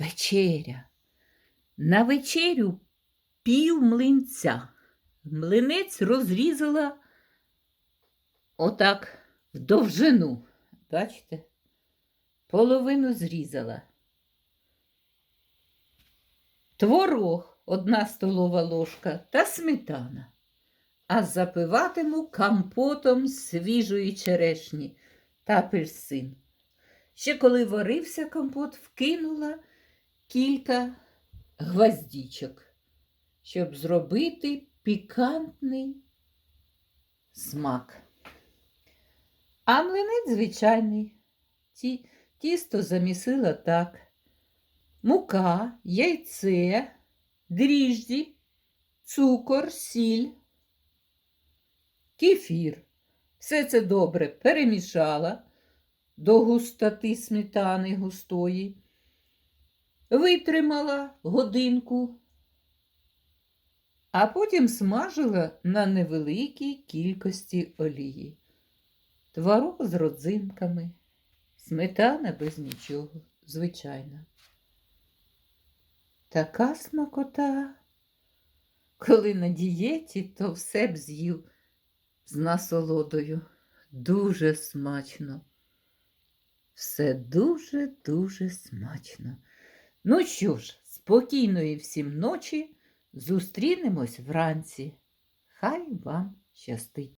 Вечеря. На вечерю пів млинця. Млинець розрізала отак в довжину. Бачите? Половину зрізала. Творог одна столова ложка та сметана. А запиватиму компотом свіжої черешні та апельсин. Ще коли варився компот, вкинула кілька гвоздічок, щоб зробити пікантний смак. А млинець звичайний. Ті, тісто замісила так. Мука, яйце, дріжджі, цукор, сіль, кефір. Все це добре перемішала до густоти сметани густої, витримала годинку, а потім смажила на невеликій кількості олії. Творог з родзинками, сметана без нічого, звичайно. Така смакота. Коли на дієті, то все б з'їв з насолодою. Дуже смачно. Все дуже-дуже смачно. Ну що ж, спокійної всім ночі. Зустрінемось вранці. Хай вам щастить.